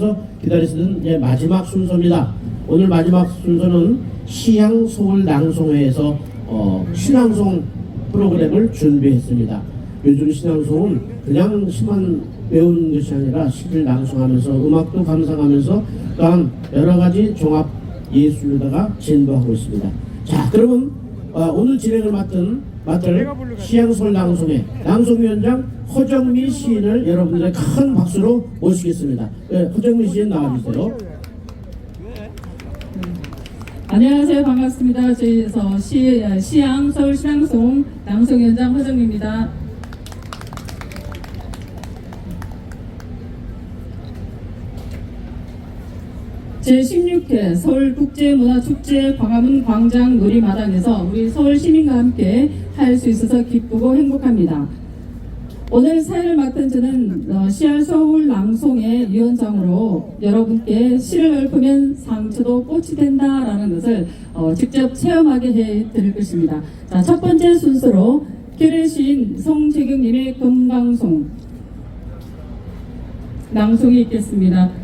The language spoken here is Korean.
서 기다리시는 이제 마지막 순서입니다. 오늘 마지막 순서는 시향 서울 낭송회에서 어, 신앙송 프로그램을 준비했습니다. 요즘 신앙송은 그냥 시만 배우는 것이 아니라 시를 낭송하면서 음악도 감상하면서 또한 여러 가지 종합 예술로다가 진도하고 있습니다. 자, 그러면 어, 오늘 진행을 맡은 맡을 시향솔 낭송회 낭송위원장 허정미 시인을 여러분들의 큰 박수로 모시겠습니다. 네, 허정미 시인 나와주세요. 안녕하세요. 반갑습니다. 저희에서 시, 시양 서울 신앙송 낭송위원장 허정입니다. 제16회 서울국제문화축제 광화문 광장 놀이마당에서 우리 서울 시민과 함께 할 수 있어서 기쁘고 행복합니다. 오늘 사회를 맡은 저는 어, 시알 서울 낭송의 위원장으로 여러분께 시를 읊으면 상처도 꽃이 된다라는 것을 어, 직접 체험하게 해 드릴 것입니다. 자, 첫 번째 순서로 결의 시인 송재경님의 금강송 낭송이 있겠습니다.